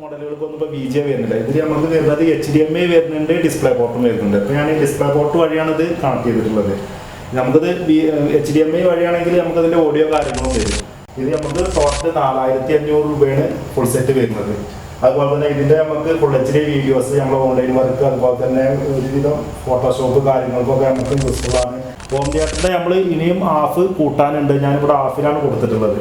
മോഡലുകൾക്കൊന്നും ഇപ്പോൾ B J വരുന്നില്ല ഇതിൽ നമുക്ക് വരുന്നത് എച്ച് ഡി എം ഐ വരുന്നുണ്ട് ഡിസ്പ്ലേ പോർട്ടും വരുന്നുണ്ട്. അപ്പോൾ ഞാൻ ഈ ഡിസ്പ്ലേ പോർട്ട് വഴിയാണ് ഇത് കണക്ട് ചെയ്തിട്ടുള്ളത്. നമുക്കിത് എച്ച് ഡി എം ഐ വഴിയാണെങ്കിൽ നമുക്കതിന്റെ ഓഡിയോ കാര്യങ്ങളും വരും ഇത് നമുക്ക് ടോട്ടൽ നാലായിരത്തി അഞ്ഞൂറ് രൂപയാണ് ഫുൾ സെറ്റ് വരുന്നത്. അതുപോലെ തന്നെ ഇതിന്റെ നമുക്ക് ഫുൾ എച്ച് ഡി വീഡിയോസ് നമ്മൾ ഓൺലൈൻ വർക്ക് അതുപോലെ തന്നെ ഒരുവിധം ഫോട്ടോഷോപ്പ് കാര്യങ്ങൾക്കൊക്കെ നമുക്ക് യൂസ്ഫുൾ ആണ്. ഹോം തിയേറ്ററിന്റെ നമ്മൾ ഇനിയും ഹാഫ് കൂട്ടാനുണ്ട്. ഞാനിവിടെ ഹാഫിലാണ് കൊടുത്തിട്ടുള്ളത്.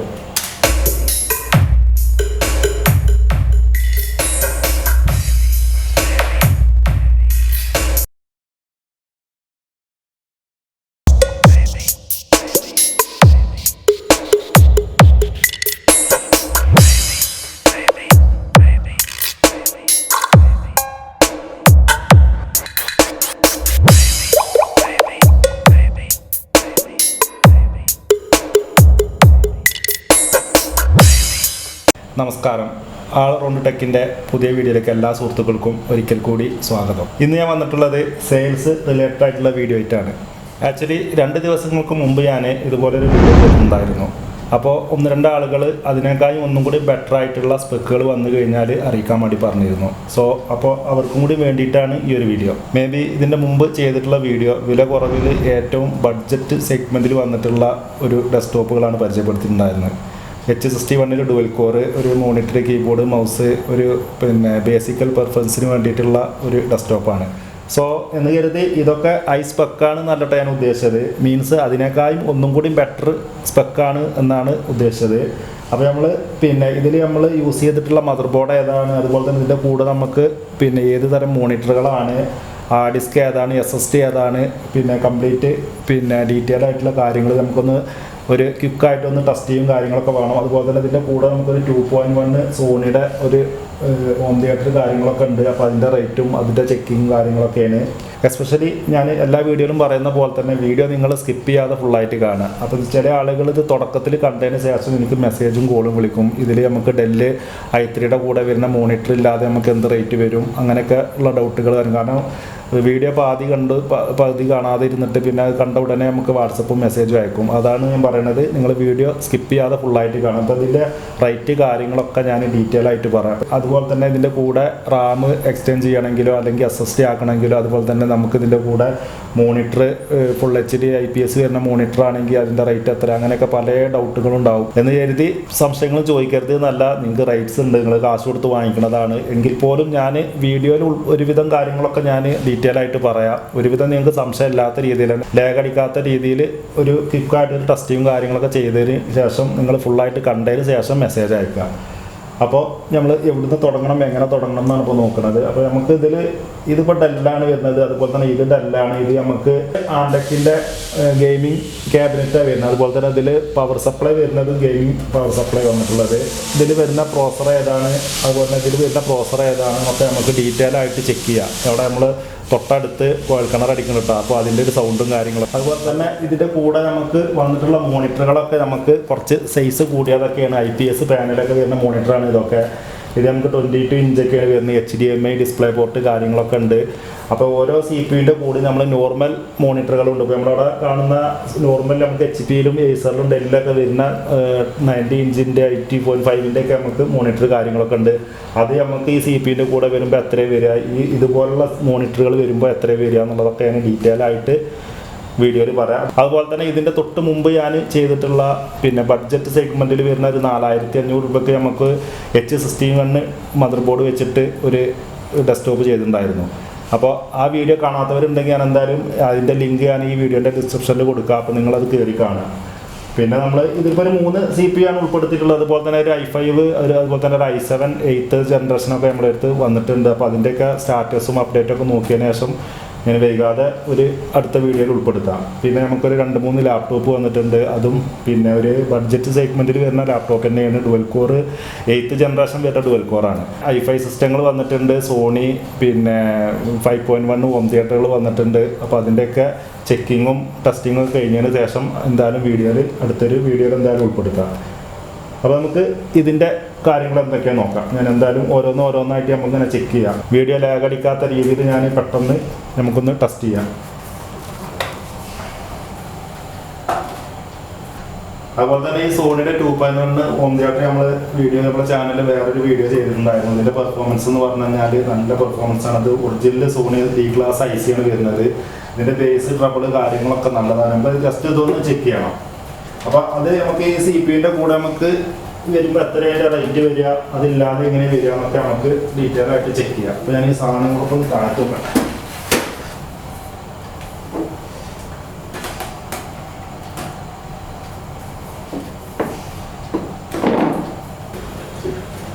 നമസ്കാരം. ആൾ റൗണ്ട് ടെക്കിന്റെ പുതിയ വീഡിയോയിലേക്ക് എല്ലാ സുഹൃത്തുക്കൾക്കും ഒരിക്കൽ കൂടി സ്വാഗതം. ഇന്ന് ഞാൻ വന്നിട്ടുള്ളത് സെയിൽസ് റിലേറ്റഡ് ആയിട്ടുള്ള വീഡിയോ ആയിട്ടാണ്. ആക്ച്വലി രണ്ട് ദിവസങ്ങൾക്ക് മുമ്പ് ഞാൻ ഇതുപോലൊരു വീഡിയോ ചെയ്തിട്ടുണ്ടായിരുന്നു. അപ്പോൾ ഒന്ന് രണ്ട് ആളുകൾ അതിനേക്കാളും ഒന്നും കൂടി ബെറ്റർ ആയിട്ടുള്ള സ്പെക്കുകൾ വന്നു കഴിഞ്ഞാൽ അറിയിക്കാൻ വേണ്ടി പറഞ്ഞിരുന്നു. സോ അപ്പോൾ അവർക്കും കൂടി വേണ്ടിയിട്ടാണ് ഈ ഒരു വീഡിയോ മേ ബി ഇതിന്റെ മുമ്പ് ചെയ്തിട്ടുള്ള വീഡിയോ വില കുറവിൽ ഏറ്റവും ബഡ്ജറ്റ് സെഗ്മെന്റിൽ വന്നിട്ടുള്ള ഒരു ഡെസ്ക്ടോപ്പുകളാണ് പരിചയപ്പെടുത്തിയിട്ടുണ്ടായിരുന്നത്. എച്ച് സിക്സ്റ്റി വണ്ണിൽ ഡുവൽ കോർ ഒരു മോണിറ്റർ കീബോർഡ് മൗസ് ഒരു പിന്നെ ബേസിക്കൽ പെർഫോമൻസിന് വേണ്ടിയിട്ടുള്ള ഒരു ഡെസ്ക്ടോപ്പാണ് സോ എന്ന് കരുതി ഇതൊക്കെ ഐ സ്പെക്കാണ് എന്നല്ലട്ടെ ഞാൻ ഉദ്ദേശിച്ചത്. മീൻസ് അതിനേക്കാളും ഒന്നും കൂടി ബെറ്റർ സ്പെക്കാണ് എന്നാണ് ഉദ്ദേശിച്ചത്. അപ്പോൾ നമ്മൾ പിന്നെ ഇതിൽ നമ്മൾ യൂസ് ചെയ്തിട്ടുള്ള മദർ ബോർഡ് ഏതാണ്? അതുപോലെ തന്നെ ഇതിന്റെ കൂടെ നമുക്ക് പിന്നെ ഏത് തരം മോണിറ്ററുകളാണ് ഡിസ്ക് ഏതാണ് എസ് എസ് ടി ഏതാണ് പിന്നെ കംപ്ലീറ്റ് പിന്നെ ഡീറ്റെയിൽ ആയിട്ടുള്ള കാര്യങ്ങൾ നമുക്കൊന്ന് ഒരു ക്വിക്കായിട്ടൊന്ന് ടെസ്റ്റ് ചെയ്യും കാര്യങ്ങളൊക്കെ വേണം. അതുപോലെ തന്നെ ഇതിന്റെ കൂടെ നമുക്കൊരു ടു പോയിന്റ് വൺ സോണിയുടെ ഒരു ഹോം തിയേറ്റർ കാര്യങ്ങളൊക്കെ ഉണ്ട്. അപ്പോൾ അതിന്റെ റേറ്റും അതിന്റെ ചെക്കിങ്ങും കാര്യങ്ങളൊക്കെയാണ്. എസ്പെഷ്യലി ഞാൻ എല്ലാ വീഡിയോയിലും പറയുന്ന പോലെ തന്നെ വീഡിയോ നിങ്ങൾ സ്കിപ്പ് ചെയ്യാതെ ഫുള്ളായിട്ട് കാണുക. അപ്പോൾ ചില ആളുകൾ ഇത് തുടക്കത്തിൽ കണ്ടതിന് ശേഷം എനിക്ക് മെസ്സേജും കോളും വിളിക്കും. ഇതിൽ നമുക്ക് ഡെല്ല് ഐ ത്രീയുടെ കൂടെ വരുന്ന മോണിറ്റർ ഇല്ലാതെ നമുക്ക് എന്ത് റേറ്റ് വരും? അങ്ങനെയൊക്കെ ഉള്ള ഡൗട്ടുകൾ വരും. കാരണം വീഡിയോ പാതി കണ്ട് പകുതി കാണാതെ ഇരുന്നിട്ട് പിന്നെ അത് കണ്ട ഉടനെ നമുക്ക് വാട്സപ്പും മെസ്സേജും അയക്കും. അതാണ് ഞാൻ പറയണത്. നിങ്ങൾ വീഡിയോ സ്കിപ്പ് ചെയ്യാതെ ഫുള്ളായിട്ട് കാണും അപ്പോൾ ഇതിന്റെ റേറ്റ് കാര്യങ്ങളൊക്കെ ഞാൻ ഡീറ്റെയിൽ ആയിട്ട് പറയാം. അതുപോലെ തന്നെ ഇതിന്റെ കൂടെ റാം എക്സ്റ്റെൻഡ് ചെയ്യണമെങ്കിലോ അല്ലെങ്കിൽ എസ് എസ് ടി ആക്കണമെങ്കിലോ അതുപോലെ തന്നെ നമുക്ക് ഇതിന്റെ കൂടെ monitor full H D I P S വരുന്ന മോണിറ്റർ ആണെങ്കിൽ അതിന്റെ റേറ്റ് എത്ര അങ്ങനെയൊക്കെ പല ഡൗട്ടുകളും ഉണ്ടാവും. എന്ന് കരുതി സംശയങ്ങൾ ചോദിക്കരുത് എന്നല്ല. നിങ്ങൾക്ക് റൈറ്റ്സ് ഉണ്ട്. നിങ്ങൾ കാശ് കൊടുത്ത് വാങ്ങിക്കുന്നതാണ് എങ്കിൽ പോലും ഞാൻ വീഡിയോയിൽ ഒരുവിധം കാര്യങ്ങളൊക്കെ ഞാൻ ഡീറ്റെയിൽ ആയിട്ട് പറയാം. ഒരുവിധം നിങ്ങൾക്ക് സംശയം ഇല്ലാത്ത രീതിയിൽ ലേഖടിക്കാത്ത രീതിയിൽ ഒരു ക്വിക്കായിട്ട് ഒരു ടെസ്റ്റിങ്ങും കാര്യങ്ങളൊക്കെ ചെയ്തതിന് ശേഷം നിങ്ങൾ ഫുള്ളായിട്ട് കണ്ടതിന് ശേഷം മെസ്സേജ് അയക്കുക. അപ്പോൾ നമ്മൾ എവിടുന്ന് തുടങ്ങണം എങ്ങനെ തുടങ്ങണം എന്നാണ് ഇപ്പോൾ നോക്കുന്നത്. അപ്പോൾ നമുക്ക് ഇതിൽ ഇതിപ്പോൾ ഡെല്ലാണ് വരുന്നത്. അതുപോലെ തന്നെ ഇത് ഡെല്ലാണ് ഇത് നമുക്ക് ആൻഡക്കിന്റെ ഗെയിമിംഗ് ക്യാബിനറ്റാണ് വരുന്നത്. അതുപോലെ തന്നെ ഇതിൽ പവർ സപ്ലൈ വരുന്നത് ഗെയിമിംഗ് പവർ സപ്ലൈ വന്നിട്ടുള്ളത്. ഇതിൽ വരുന്ന പ്രോസർ ഏതാണ്? അതുപോലെ തന്നെ ഇതിൽ വരുന്ന പ്രോസർ ഏതാണ്? എന്നൊക്കെ നമുക്ക് ഡീറ്റെയിൽ ആയിട്ട് ചെക്ക് ചെയ്യാം. അവിടെ നമ്മൾ തൊട്ടടുത്ത് കിണറടിക്കുന്നു കേട്ടോ അപ്പോൾ അതിന്റെ ഒരു സൗണ്ടും കാര്യങ്ങളും. അതുപോലെ തന്നെ ഇതിന്റെ കൂടെ നമുക്ക് വന്നിട്ടുള്ള മോണിറ്ററുകളൊക്കെ നമുക്ക് കുറച്ച് സൈസ് കൂടിയതൊക്കെയാണ്. ഐ പി എസ് പാനലൊക്കെ വരുന്ന മോണിറ്ററാണ് ഇതൊക്കെ. ഇത് നമുക്ക് ട്വന്റി ടു ഇഞ്ചൊക്കെയാണ് വരുന്നത്. H D M I display port കാര്യങ്ങളൊക്കെ ഉണ്ട്. അപ്പോൾ ഓരോ സി പി യുടെ കൂടി നമ്മൾ നോർമൽ മോണിറ്ററുകളുണ്ട് ഇപ്പോൾ നമ്മളവിടെ കാണുന്ന നോർമൽ നമുക്ക് എച്ച് പിയിലും ഏസറിലും ഡെല്ലിലൊക്കെ വരുന്ന നയന്റി ഇഞ്ചിന്റെ എയ്റ്റി പോയിന്റ് ഫൈവിന്റെ ഒക്കെ നമുക്ക് മോണിറ്റർ കാര്യങ്ങളൊക്കെ ഉണ്ട്. അത് നമുക്ക് ഈ സി പിന്റെ കൂടെ വരുമ്പോൾ എത്ര വരിക? ഈ ഇതുപോലുള്ള മോണിറ്ററുകൾ വരുമ്പോൾ എത്ര വരിക എന്നുള്ളതൊക്കെ ഞാൻ ഡീറ്റെയിൽ ആയിട്ട് വീഡിയോയിൽ പറയാം. അതുപോലെ തന്നെ ഇതിന്റെ തൊട്ട് മുമ്പ് ഞാൻ ചെയ്തിട്ടുള്ള പിന്നെ ബഡ്ജറ്റ് സെഗ്മെന്റിൽ വരുന്ന ഒരു നാലായിരത്തി അഞ്ഞൂറ് രൂപയ്ക്ക് നമുക്ക് H sixteen one motherboard വെച്ചിട്ട് ഒരു ഡെസ്ക്ടോപ്പ് ചെയ്തിട്ടുണ്ടായിരുന്നു. അപ്പോൾ ആ വീഡിയോ കാണാത്തവരുണ്ടെങ്കിൽ ഞാൻ എന്തായാലും അതിന്റെ ലിങ്ക് ഞാൻ ഈ വീഡിയോന്റെ ഡിസ്ക്രിപ്ഷനിൽ കൊടുക്കുക അപ്പോൾ നിങ്ങളത് കയറി കാണുക. പിന്നെ നമ്മൾ ഇതിപ്പോൾ ഒരു മൂന്ന് സി പി ആണ് ഉൾപ്പെടുത്തിയിട്ടുള്ളത്. അതുപോലെ തന്നെ ഒരു ഐ ഫൈവ് ഒരു അതുപോലെ തന്നെ ഒരു ഐ സെവൻ എയ്ത്ത് ജനറേഷനൊക്കെ നമ്മുടെ അടുത്ത് വന്നിട്ടുണ്ട്. അപ്പോൾ അതിന്റെയൊക്കെ സ്റ്റാറ്റസും അപ്ഡേറ്റൊക്കെ നോക്കിയതിന് ശേഷം ഞാൻ വൈകാതെ ഒരു അടുത്ത വീഡിയോയിൽ ഉൾപ്പെടുത്താം. പിന്നെ നമുക്കൊരു രണ്ട് മൂന്ന് ലാപ്ടോപ്പ് വന്നിട്ടുണ്ട്. അതും പിന്നെ ഒരു ബഡ്ജറ്റ് സെഗ്മെന്റിൽ വരുന്ന ലാപ്ടോപ്പ് തന്നെയാണ്. ഡുവൽ കോർ എയ്ത്ത് ജനറേഷൻ വരുന്ന ഡുവൽ കോറാണ് ഐ ഫൈ സിസ്റ്റങ്ങൾ വന്നിട്ടുണ്ട്. സോണി പിന്നെ ഫൈവ് പോയിന്റ് വൺ ഹോം തിയേറ്ററുകൾ വന്നിട്ടുണ്ട്. അപ്പോൾ അതിന്റെയൊക്കെ ചെക്കിങ്ങും ടെസ്റ്റിങ്ങും കഴിഞ്ഞതിന് ശേഷം എന്തായാലും വീഡിയോയിൽ അടുത്തൊരു വീഡിയോയിൽ എന്തായാലും ഉൾപ്പെടുത്താം. അപ്പോൾ നമുക്ക് ഇതിന്റെ കാര്യങ്ങൾ എന്തൊക്കെയാണ് നോക്കാം. ഞാൻ എന്തായാലും ഓരോന്ന് ഓരോന്നായിട്ട് നമുക്കിങ്ങനെ ചെക്ക് ചെയ്യാം. വീഡിയോ ലാഗടിക്കാത്ത രീതിയിൽ ഞാൻ പെട്ടെന്ന് നമുക്കൊന്ന് ടെസ്റ്റ് ചെയ്യാം. അതുപോലെ തന്നെ ഈ സോണിയുടെ ടൂ പോയിന്റ് വണ് ഓംചാട്ട് നമ്മൾ വീഡിയോ നമ്മുടെ ചാനലിൽ വേറൊരു വീഡിയോ ചെയ്തിട്ടുണ്ടായിരുന്നു. ഇതിന്റെ പെർഫോമൻസ് എന്ന് പറഞ്ഞു കഴിഞ്ഞാൽ നല്ല പെർഫോമൻസ് ആണ്. അത് original Sony D class I C ആണ് വരുന്നത്. ഇതിന്റെ ബേസ് ട്രബിൾ കാര്യങ്ങളൊക്കെ നല്ലതാണ്. നമ്മൾ ജസ്റ്റ് ഇതൊന്ന് ചെക്ക് ചെയ്യണം. അപ്പൊ അത് നമുക്ക് ഈ സി പി യുടെ കൂടെ നമുക്ക് വരുമ്പോൾ എത്രയായിട്ട് റേറ്റ് വരിക? അതില്ലാതെ എങ്ങനെ വരിക എന്നൊക്കെ നമുക്ക് ഡീറ്റെയിൽ ആയിട്ട് ചെക്ക് ചെയ്യാം. അപ്പൊ ഞാൻ ഈ സാധനങ്ങളൊക്കെ ഒന്ന് താഴ്ത്തും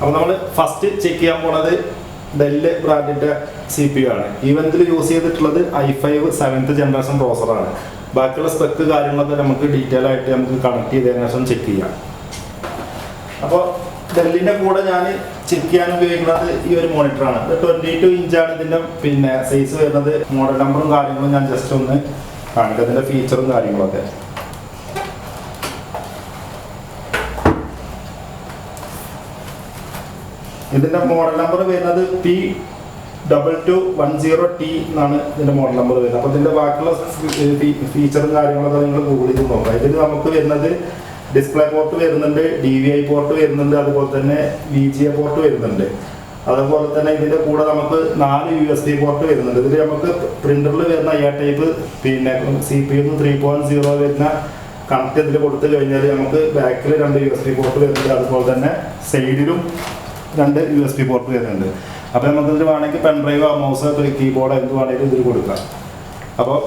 അപ്പോൾ നമ്മൾ ഫസ്റ്റ് ചെക്ക് ചെയ്യാൻ പോണത് ഡെല്ല് ബ്രാൻഡിന്റെ സി പി യു ആണ്. ഈവന്റിൽ യൂസ് ചെയ്തിട്ടുള്ളത് ഐ ഫൈവ് സെവൻത്ത് ജനറേഷൻ പ്രോസറാണ് ബാക്കിയുള്ള സ്പെക്ക് കാര്യങ്ങളൊക്കെ നമുക്ക് ഡീറ്റെയിൽ ആയിട്ട് നമുക്ക് കണക്ട് ചെയ്തതിനു ശേഷം ചെക്ക് ചെയ്യാം. അപ്പോൾ ഡെല്ലിന്റെ കൂടെ ഞാൻ ചെക്ക് ചെയ്യാൻ ഉപയോഗിക്കുന്നത് ഈ ഒരു മോണിറ്ററാണ് ഇത് ട്വന്റി ടു ഇഞ്ചാണ് ഇതിന്റെ പിന്നെ സൈസ് വരുന്നത്. മോഡൽ നമ്പറും കാര്യങ്ങളും ഞാൻ ജസ്റ്റ് ഒന്ന് കാണിക്കാം. ഇതിന്റെ ഫീച്ചറും കാര്യങ്ങളൊക്കെ. ഇതിന്റെ മോഡൽ നമ്പർ വരുന്നത് P double two one zero T എന്നാണ് ഇതിന്റെ മോഡൽ നമ്പർ വരുന്നത്. അപ്പോൾ ഇതിന്റെ ബാക്കിയുള്ള ഫീച്ചറും കാര്യങ്ങളൊക്കെ നിങ്ങൾ ചെയ്ത് നോക്കാം. ഇതിൽ നമുക്ക് വരുന്നത് ഡിസ്പ്ലേ പോർട്ട് വരുന്നുണ്ട് ഡി വി ഐ പോർട്ട് വരുന്നുണ്ട് അതുപോലെ തന്നെ വി ജി എ പോർട്ട് വരുന്നുണ്ട് അതുപോലെ തന്നെ ഇതിന്റെ കൂടെ നമുക്ക് നാല് യു എസ് ബി പോർട്ട് വരുന്നുണ്ട് ഇതിൽ നമുക്ക് പ്രിന്ററിൽ വരുന്ന എ ടൈപ്പ് പിന്നെ C P U three point zero വരുന്ന കണക്ട് ഇതിൽ കൊടുത്തു കഴിഞ്ഞാൽ നമുക്ക് ബാക്കിൽ രണ്ട് യു എസ് ബി പോർട്ട് വരുന്നുണ്ട് അതുപോലെ തന്നെ സൈഡിലും രണ്ട് യു എസ് ബി പോർട്ട് വരുന്നുണ്ട് അപ്പോൾ നമുക്ക് ഇതിൽ വേണമെങ്കിൽ പെൻ മൗസോ കീബോർഡ് എന്ത് വേണമെങ്കിലും ഇതിൽ കൊടുക്കാം അപ്പോൾ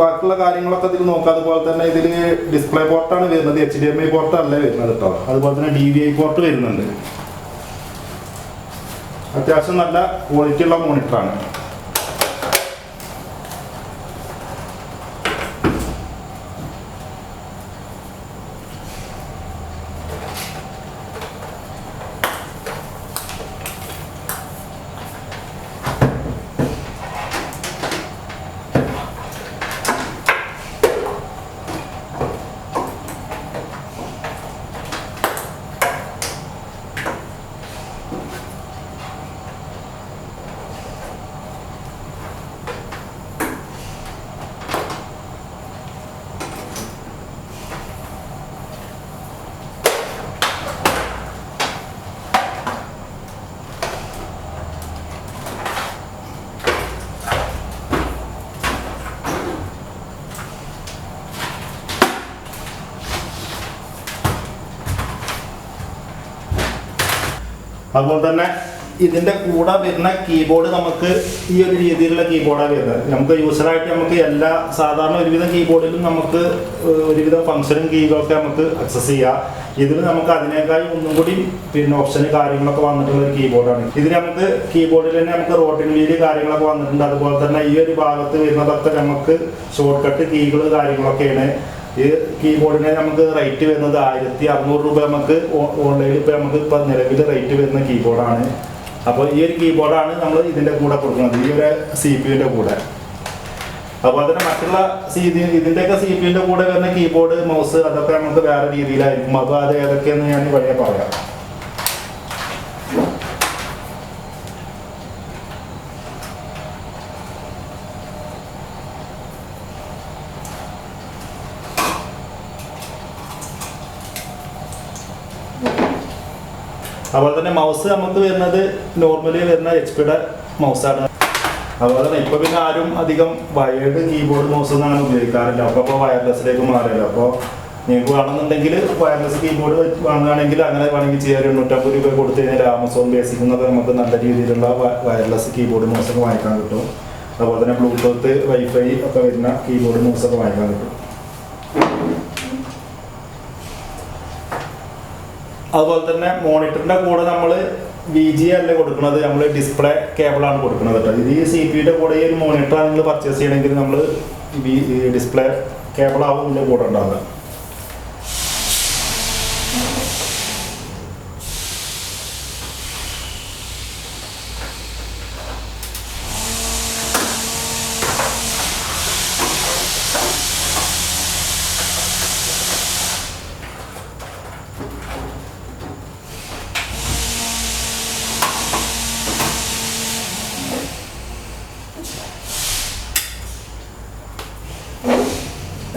ബാക്കിയുള്ള കാര്യങ്ങളൊക്കെ ഇതിൽ നോക്കാം. അതുപോലെ തന്നെ ഇതിൽ ഡിസ്പ്ലേ പോർട്ടാണ് വരുന്നത്. H D M I port അല്ല വരുന്നത് കേട്ടോ അതുപോലെ തന്നെ ഡി വി ഐ പോർട്ട് വരുന്നുണ്ട്. അത്യാവശ്യം നല്ല ക്വാളിറ്റി ഉള്ള മോണിറ്ററാണ് അതുപോലെ തന്നെ ഇതിന്റെ കൂടെ വരുന്ന കീബോർഡ് നമുക്ക് ഈ ഒരു രീതിയിലുള്ള കീബോർഡാണ് വരുന്നത്. നമുക്ക് യൂസറായിട്ട് നമുക്ക് എല്ലാ സാധാരണ ഒരുവിധം കീബോർഡിലും നമുക്ക് ഒരുവിധ ഫംഗ്ഷനും കീകളൊക്കെ നമുക്ക് അക്സസ് ചെയ്യാം. ഇതിൽ നമുക്ക് അതിനേക്കാൾ ഒന്നും കൂടി പിന്നെ ഓപ്ഷന് കാര്യങ്ങളൊക്കെ വന്നിട്ടുള്ള ഒരു കീബോർഡാണ് ഇതിന് നമുക്ക് കീബോർഡിൽ തന്നെ നമുക്ക് റോട്ടിൻ വീൽ കാര്യങ്ങളൊക്കെ വന്നിട്ടുണ്ട്. അതുപോലെ തന്നെ ഈ ഒരു ഭാഗത്ത് വരുന്നതൊക്കെ നമുക്ക് ഷോർട്ട് കട്ട് കീകൾ കാര്യങ്ങളൊക്കെയാണ്. ഈ കീബോർഡിന് നമുക്ക് റേറ്റ് വരുന്നത് ആയിരത്തി അറുന്നൂറ് രൂപ നമുക്ക് ഓൺലൈനിൽ ഇപ്പോൾ നമുക്ക് ഇപ്പം നിലവിൽ റേറ്റ് വരുന്ന കീബോർഡാണ് അപ്പോൾ ഈ ഒരു കീബോർഡാണ് നമ്മൾ ഇതിന്റെ കൂടെ കൊടുക്കുന്നത് ഈ ഒരു സി പി യുന്റെ കൂടെ. അപ്പോൾ അതിന് മറ്റുള്ള സി ഇതിന്റെയൊക്കെ സി പി യുന്റെ കൂടെ വരുന്ന കീബോർഡ് മൗസ് അതൊക്കെ നമുക്ക് വേറെ രീതിയിലായിരിക്കും. അപ്പോൾ അത് ഏതൊക്കെയെന്ന് ഞാൻ വഴിയെ പറയാം. അതുപോലെ തന്നെ മൗസ് നമുക്ക് വരുന്നത് നോർമലി വരുന്ന എച്ച് പിയുടെ മൗസാണ് അതുപോലെ തന്നെ ഇപ്പൊ പിന്നെ ആരും അധികം വയേർഡ് കീബോർഡ് മൗസ് ഒന്നും അങ്ങനെ ഉപയോഗിക്കാറില്ല. അപ്പോൾ അപ്പൊ വയർലെസ്സിലേക്ക് മാറിയല്ലോ. അപ്പോൾ നിങ്ങൾക്ക് വേണമെന്നുണ്ടെങ്കിൽ വയർലെസ് കീബോർഡ് വാങ്ങുകയാണെങ്കിൽ അങ്ങനെ വേണമെങ്കിൽ ചെയ്യാൻ ഒരു എണ്ണൂറ്റമ്പത് രൂപ കൊടുത്തു കഴിഞ്ഞാൽ ആമസോൺ ബേസിക് എന്നൊക്കെ നമുക്ക് നല്ല രീതിയിലുള്ള വയർലെസ് കീബോർഡ് മൗസ് ഒക്കെ വാങ്ങിക്കാൻ കിട്ടും. അതുപോലെ തന്നെ ബ്ലൂടൂത്ത് വൈഫൈ ഒക്കെ വരുന്ന കീബോർഡ് മൗസ് ഒക്കെ വാങ്ങിക്കാൻ കിട്ടും. അതുപോലെ തന്നെ മോണിറ്ററിന്റെ കൂടെ നമ്മൾ വി ജി അല്ല കൊടുക്കുന്നത്. നമ്മൾ ഡിസ്പ്ലേ കേബിളാണ് കൊടുക്കുന്നത് കേട്ടോ. ഇത് ഈ സി പിയുടെ കൂടെ ഈ ഒരു മോണിറ്റർ നിങ്ങൾ പർച്ചേസ് ചെയ്യണമെങ്കിൽ നമ്മൾ ഡിസ്പ്ലേ കേബിളാവും ഇതിന്റെ കൂടെ ഉണ്ടാവുക.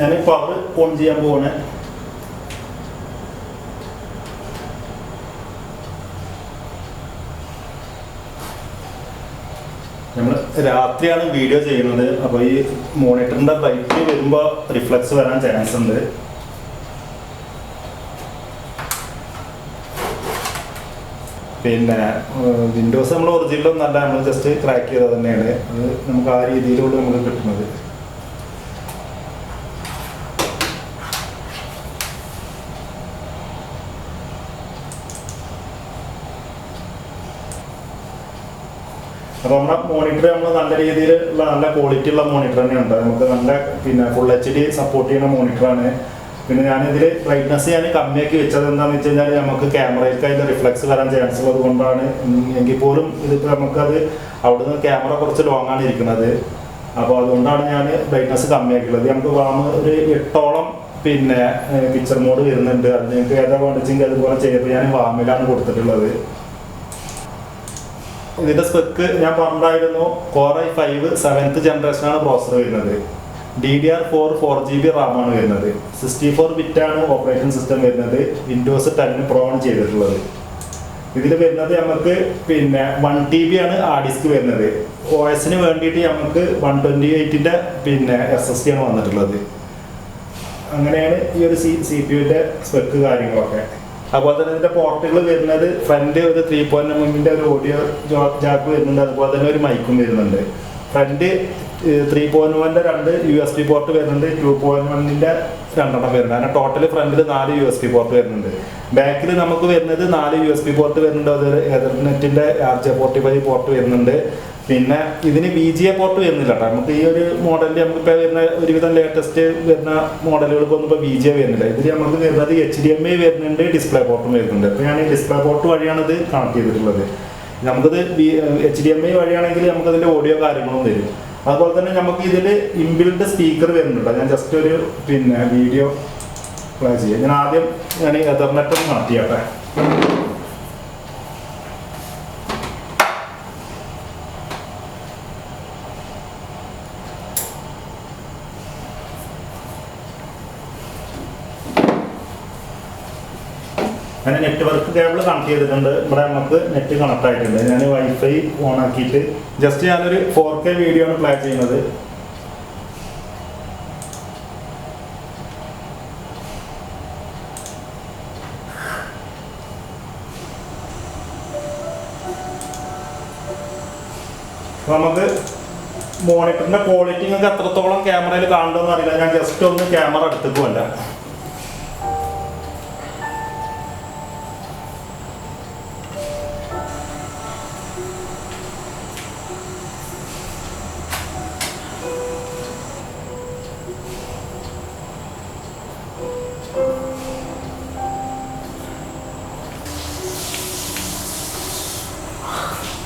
ഞാൻ പവർ ഓൺ ചെയ്യാൻ പോവാണ്. നമ്മൾ രാത്രിയാണ് വീഡിയോ ചെയ്യുന്നത്. അപ്പോൾ ഈ മോണിറ്ററിന്റെ ലൈറ്റ് വരുമ്പോൾ റിഫ്ലക്സ് വരാൻ ചാൻസ് ഉണ്ട്. പിന്നെ വിൻഡോസ് നമ്മൾ ഒറിജിനൽ ഒന്നല്ല നമ്മൾ ജസ്റ്റ് ക്രാക്ക് ചെയ്തത് തന്നെയാണ്. അത് നമുക്ക് ആ രീതിയിലൂടെ നമുക്ക് കിട്ടുന്നത്. അപ്പോൾ നമ്മുടെ മോണിറ്റർ നമ്മൾ നല്ല രീതിയിൽ ഉള്ള നല്ല ക്വാളിറ്റി ഉള്ള മോണിറ്റർ തന്നെയുണ്ട്. നമുക്ക് നല്ല പിന്നെ ഫുൾ എച്ച് ഡി സപ്പോർട്ട് ചെയ്യുന്ന മോണിറ്ററാണ് പിന്നെ ഞാൻ ഞാനിതിൽ ബ്രൈറ്റ്നസ് ഞാൻ കമ്മിയാക്കി വെച്ചത് എന്താണെന്ന് വെച്ച് കഴിഞ്ഞാൽ നമുക്ക് ക്യാമറയ്ക്ക് അതിന്റെ റിഫ്ലക്സ് വരാൻ ചാൻസ് ഉള്ളത് കൊണ്ടാണ്. എങ്കിൽ പോലും ഇതിപ്പോൾ നമുക്കത് അവിടുന്ന് ക്യാമറ കുറച്ച് ലോങ് ആണ് ഇരിക്കുന്നത് അപ്പോൾ അതുകൊണ്ടാണ് ഞാൻ ബ്രൈറ്റ്നസ് കമ്മിയാക്കിയുള്ളത്. നമുക്ക് വാമ ഒരു എട്ടോളം പിന്നെ പിക്ചർ മോഡ് വരുന്നുണ്ട്. അത് നിങ്ങൾക്ക് ഏതാ വേണ്ടിച്ചെങ്കിൽ അതുപോലെ ചെയ്തപ്പോൾ ഞാൻ വാമിലാണ് കൊടുത്തിട്ടുള്ളത്. ഇതിന്റെ സ്പെക്ക് ഞാൻ പറഞ്ഞായിരുന്നു കോർ ഐ ഫൈവ് സെവൻത്ത് ജനറേഷനാണ് പ്രോസർ വരുന്നത്. D D R four four G B ആണ് വരുന്നത്. സിക്സ്റ്റി ഫോർ ബിറ്റാണ് ഓപ്പറേഷൻ സിസ്റ്റം വരുന്നത്. വിൻഡോസ് ടെൻ പ്രോ ആണ് ചെയ്തിട്ടുള്ളത്. ഇതിൽ വരുന്നത് നമുക്ക് പിന്നെ വൺ ടി ബി ആണ് ആ ഡിസ്ക് വരുന്നത്. ഒ എസിന് വേണ്ടിയിട്ട് നമുക്ക് വൺ ട്വന്റി എയ്റ്റിന്റെ പിന്നെ എസ് എസ് ടി ആണ് വന്നിട്ടുള്ളത്. അങ്ങനെയാണ് ഈ ഒരു സി സി പി യുവിന്റെ സ്പെക്ക് കാര്യങ്ങളൊക്കെ. അതുപോലെ തന്നെ ഇതിന്റെ പോർട്ടുകൾ വരുന്നത് ഫ്രണ്ട് ഒരു ത്രീ പോയിന്റ് എമ്മിന്റെ ഒരു ഓഡിയോ ജാക്ക് വരുന്നുണ്ട്. അതുപോലെ തന്നെ ഒരു മൈക്കും വരുന്നുണ്ട്. ഫ്രണ്ട് ത്രീ പോയിന്റ് വണ്ണിന്റെ രണ്ട് യു എസ് ബി പോർട്ട് വരുന്നുണ്ട്. ടു പോയിന്റ് വണ്ണിന്റെ രണ്ടെണ്ണം വരുന്നുണ്ട്. അങ്ങനെ ടോട്ടൽ ഫ്രണ്ടിൽ നാല് യു എസ് ബി പോർട്ട് വരുന്നുണ്ട്. ബാക്കിൽ നമുക്ക് വരുന്നത് നാല് യു എസ് ബി പോർട്ട് വരുന്നുണ്ട്. അത് എതർനെറ്റിന്റെ R J forty five port വരുന്നുണ്ട്. പിന്നെ ഇതിന് ബി ജി എ പോർട്ട് വരുന്നില്ല കേട്ടോ നമുക്ക് ഈ ഒരു മോഡലിൽ നമുക്ക് ഇപ്പോൾ വരുന്ന ഒരുവിധം ലേറ്റസ്റ്റ് വരുന്ന മോഡലുകൾക്ക് ഒന്നും ഇപ്പോൾ ബി ജി എ വരുന്നില്ല. ഇതിൽ നമുക്ക് വരുന്നത് എച്ച് ഡി എം ഐ വരുന്നുണ്ട് ഡിസ്പ്ലേ പോർട്ടും വരുന്നുണ്ട്. അപ്പോൾ ഞാൻ ഈ ഡിസ്പ്ലേ പോർട്ട് വഴിയാണ് ഇത് കണക്ട് ചെയ്തിട്ടുള്ളത്. നമുക്കിത് എച്ച് ഡി എം ഐ വഴിയാണെങ്കിൽ നമുക്കതിന്റെ ഓഡിയോ കാര്യങ്ങളും വരും. അതുപോലെ തന്നെ നമുക്ക് ഇതിൽ ഇൻബിൽഡ് സ്പീക്കർ വരുന്നുണ്ട് ഞാൻ ജസ്റ്റ് ഒരു പിന്നെ വീഡിയോ പ്ലേ ചെയ്യാം. ഞാൻ ആദ്യം ഞാൻ എതർനെറ്റ് കണക്ട് ചെയ്യട്ടെ ഞാൻ നെറ്റ്വർക്ക് കേബിൾ കണക്ട് ചെയ്തിട്ടുണ്ട്. ഇവിടെ നമുക്ക് നെറ്റ് കണക്ട് ആയിട്ടുണ്ട്. ഞാൻ വൈഫൈ ഓൺ ആക്കിയിട്ട് ജസ്റ്റ് ഞാനൊരു ഫോർ കെ വീഡിയോ ആണ് പ്ലേ ചെയ്യുന്നത്. നമുക്ക് മോണിറ്ററിന്റെ ക്വാളിറ്റി നിങ്ങൾക്ക് എത്രത്തോളം ക്യാമറയിൽ കാണുന്നുണ്ടെന്ന് അറിയില്ല. ഞാൻ ജസ്റ്റ് ഒന്ന് ക്യാമറ എടുത്തേക്കുമല്ല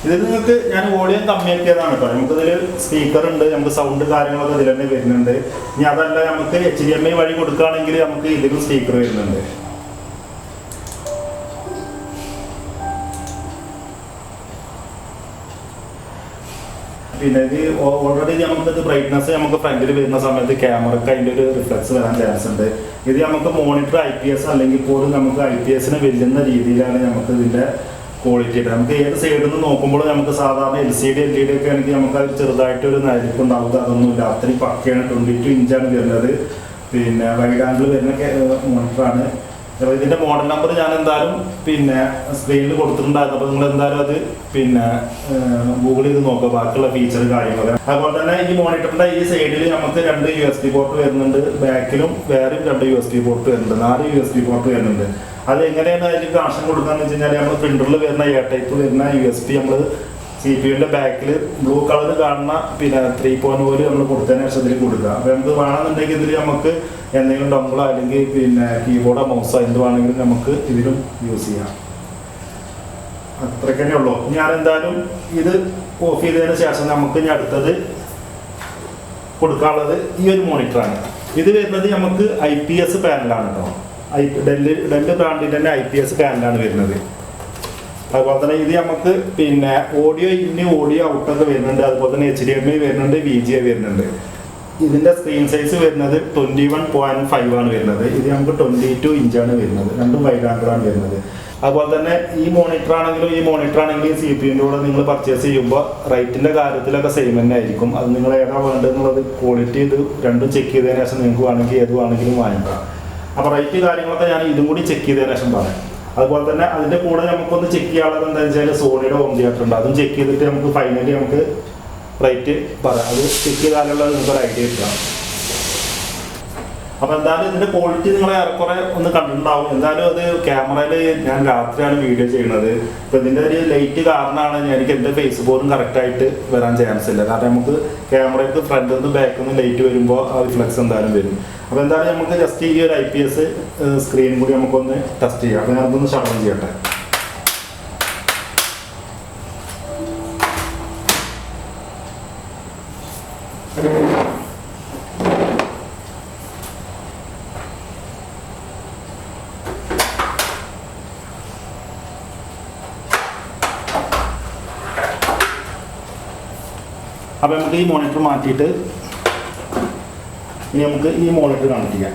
ഇത് നിങ്ങൾക്ക് ഞാൻ വോളിയം കമ്മിയാക്കിയതാണ് കേട്ടോ. നമുക്കിതിൽ സ്പീക്കർ ഉണ്ട് നമുക്ക് സൗണ്ട് കാര്യങ്ങളൊക്കെ ഇതിൽ തന്നെ വരുന്നുണ്ട്. ഇനി അതല്ല നമുക്ക് എച്ച് ഡി എം ഐ വഴി കൊടുക്കുകയാണെങ്കിൽ നമുക്ക് ഇതിലും സ്പീക്കർ വരുന്നുണ്ട്. പിന്നെ ഇത് ഓൾറെഡി നമുക്ക് ഇത് ബ്രൈറ്റ്നസ് നമുക്ക് ഫ്രണ്ടിൽ വരുന്ന സമയത്ത് ക്യാമറക്ക് അതിന്റെ ഒരു റിഫ്ലക്സ് വരാൻ ചാൻസ് ഉണ്ട്. ഇത് നമുക്ക് മോണിറ്റർ ഐ പി എസ് അല്ലെങ്കിൽ പോലും നമുക്ക് ഐ പി എസിന് വെല്ലുന്ന രീതിയിലാണ് നമുക്ക് ഇതിന്റെ ക്വാളിറ്റി ആയിട്ട്. നമുക്ക് ഏത് സൈഡിൽ നിന്ന് നോക്കുമ്പോൾ നമുക്ക് സാധാരണ L C D L E D ഒക്കെ ആണെങ്കിൽ നമുക്ക് അത് ചെറുതായിട്ട് ഒരു നരിപ്പ് ഉണ്ടാവുക. അതൊന്നുമില്ല അത്രയും പക്കയാണ്. ട്വന്റി ടു ഇഞ്ചാണ് വരുന്നത്. പിന്നെ വൈഡ് ആംഗിൾ വരുന്ന മോണിറ്ററാണ് അപ്പോൾ ഇതിന്റെ മോഡൽ നമ്പർ ഞാൻ എന്തായാലും പിന്നെ സ്ക്രീനിൽ കൊടുത്തിട്ടുണ്ടായിരുന്നു. അപ്പോൾ നിങ്ങൾ എന്തായാലും അത് പിന്നെ ഗൂഗിൾ ചെയ്ത് നോക്കുക ബാക്കിയുള്ള ഫീച്ചർ കാര്യങ്ങളൊക്കെ. അതുപോലെ തന്നെ ഈ മോണിറ്ററിന്റെ ഈ സൈഡിൽ നമുക്ക് രണ്ട് യു എസ് ഡി പോർട്ട് വരുന്നുണ്ട്. ബാക്കിലും വേറെയും രണ്ട് യു എസ് ഡി പോർട്ട് വരുന്നുണ്ട്. നാല് യു എസ് ഡി പോർട്ട് വരുന്നുണ്ട്. അത് എങ്ങനെയാണ് അതിൽ കണക്ഷൻ കൊടുക്കാന്ന് വെച്ച് കഴിഞ്ഞാൽ നമ്മൾ പ്രിന്ററിൽ വരുന്ന എയർ ടൈപ്പ് വരുന്ന യു എസ് ഡി നമ്മൾ സി പി യുടെ ബാക്കിൽ ബ്ലൂ കളർ കാണുന്ന പിന്നെ ത്രീ പോയിന്റ് പോലെ നമ്മൾ കൊടുത്തതിന് ശേഷം ഇതിൽ കൊടുക്കുക. അപ്പോൾ നമുക്ക് വേണമെന്നുണ്ടെങ്കിൽ ഇതിൽ നമുക്ക് എന്തെങ്കിലും ഡംബിളോ അല്ലെങ്കിൽ പിന്നെ കീബോർഡോ മൗസോ എന്ത് വേണമെങ്കിലും നമുക്ക് ഇതിലും യൂസ് ചെയ്യാം. അത്രയ്ക്ക് തന്നെ ഉള്ളൂ ഞാൻ എന്തായാലും ഇത് ഓഫ് ചെയ്തതിന് ശേഷം നമുക്ക് ഇനി അടുത്തത് കൊടുക്കാനുള്ളത് ഈ ഒരു മോണിറ്ററാണ് ഇത് വരുന്നത് നമുക്ക് ഐ പി എസ് പാനലാണ് കേട്ടോ ഐ ഡെല്ല് ഡെല്ല് ബ്രാൻഡിന്റെ തന്നെ ഐ പി എസ് പാനലാണ് വരുന്നത്. അതുപോലെ തന്നെ ഇത് നമുക്ക് പിന്നെ ഓഡിയോ ഇന്ന് ഓഡിയോ ഔട്ടൊക്കെ വരുന്നുണ്ട്. അതുപോലെ തന്നെ എച്ച് ഡി എം ഐ വരുന്നുണ്ട് വി ജി ഐ വരുന്നുണ്ട്. ഇതിന്റെ സ്ക്രീൻ സൈസ് വരുന്നത് ട്വന്റി വൺ പോയിന്റ് ഫൈവ് ആണ് വരുന്നത്. ഇത് നമുക്ക് ട്വന്റി ടു ഇഞ്ചാണ് വരുന്നത്. രണ്ടും വൈഡ് ആംഗിളാണ് വരുന്നത്. അതുപോലെ തന്നെ ഈ മോണിറ്റർ ആണെങ്കിലും ഈ മോണിറ്റർ ആണെങ്കിലും സി പി കൂടെ നിങ്ങൾ പർച്ചേസ് ചെയ്യുമ്പോൾ റേറ്റിന്റെ കാര്യത്തിലൊക്കെ സെയിം തന്നെ ആയിരിക്കും. അത് നിങ്ങൾ ഏതാ വേണ്ടതെന്നുള്ളത് ക്വാളിറ്റി ഇത് രണ്ടും ചെക്ക് ചെയ്തതിനു ശേഷം നിങ്ങൾക്ക് വേണമെങ്കിൽ ഏത് വേണമെങ്കിലും വാങ്ങിക്കാം അപ്പോൾ റേറ്റ് കാര്യങ്ങളൊക്കെ ഞാൻ ഇതും കൂടി ചെക്ക് ചെയ്തതിനു ശേഷം പറയാം. അതുപോലെ തന്നെ അതിന്റെ കൂടെ നമുക്കൊന്ന് ചെക്ക് ചെയ്യാനുള്ളത് എന്താ വെച്ചാൽ സോണിയുടെ ഹോം തിയേറ്റർ ഉണ്ട്. അതും ചെക്ക് ചെയ്തിട്ട് നമുക്ക് ഫൈനലി നമുക്ക് റേറ്റ് പറയാം. അത് ചെക്ക് ചെയ്താലുള്ള നിങ്ങൾക്ക് ഒരു ഐഡിയ കിട്ടാം. അപ്പൊ എന്തായാലും ഇതിന്റെ ക്വാളിറ്റി നിങ്ങൾ ഏറെക്കുറെ ഒന്ന് കണ്ടിട്ടുണ്ടാവും. എന്തായാലും അത് ക്യാമറയിൽ ഞാൻ രാത്രിയാണ് വീഡിയോ ചെയ്യുന്നത് ഇപ്പൊ ഇതിന്റെ ഒരു ലൈറ്റ് കാരണമാണ് എനിക്ക് എന്റെ ഫേസ് പോലും കറക്റ്റ് ആയിട്ട് വരാൻ ചാൻസ് ഇല്ല. കാരണം നമുക്ക് ക്യാമറയ്ക്ക് ഫ്രണ്ടിൽ നിന്ന് ബാക്കിൽ നിന്ന് ലൈറ്റ് വരുമ്പോൾ ആ റിഫ്ലക്സ് എന്തായാലും വരും. അപ്പൊ എന്തായാലും നമുക്ക് ജസ്റ്റ് ഈ ഒരു ഐ പി എസ് സ്ക്രീനും കൂടി നമുക്കൊന്ന് ടെസ്റ്റ് ചെയ്യാം. അപ്പൊ ഞാനൊന്ന് ഷടം ചെയ്യട്ടെ. അപ്പൊ നമുക്ക് ഈ മോണിറ്റർ മാറ്റിയിട്ട് ഇനി നമുക്ക് ഈ മോണിറ്റർ കണക്ട് ചെയ്യാം